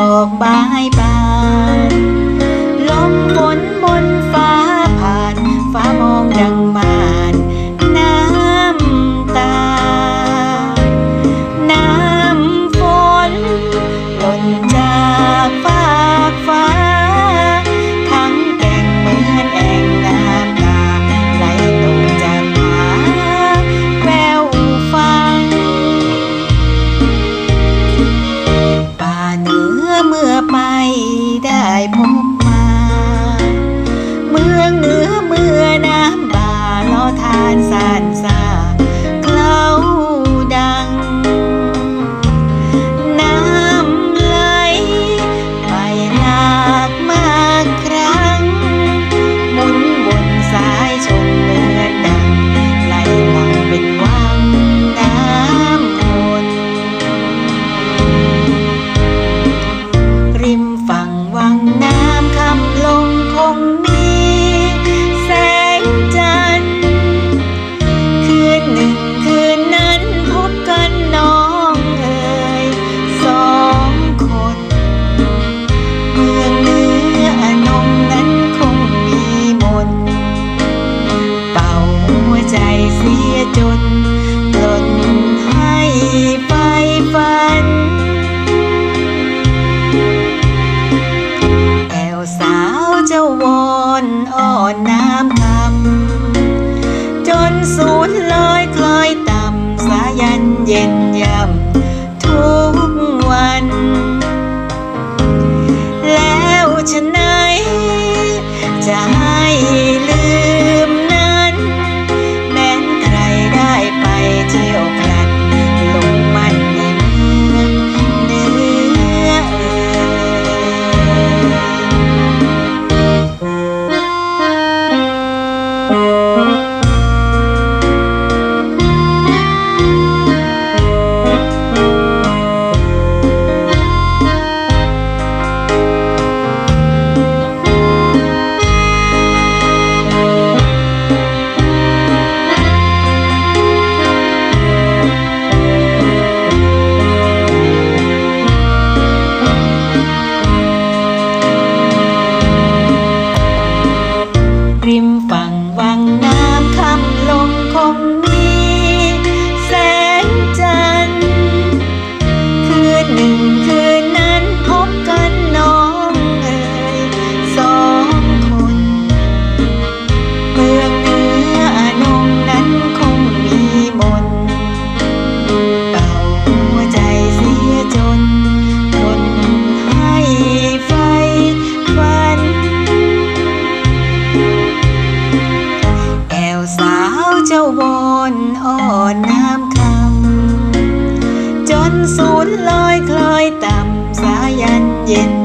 อกบายบา again. วอนอ่อนน้ำคำจนสูญลอยคลอยต่ำสายันเย็น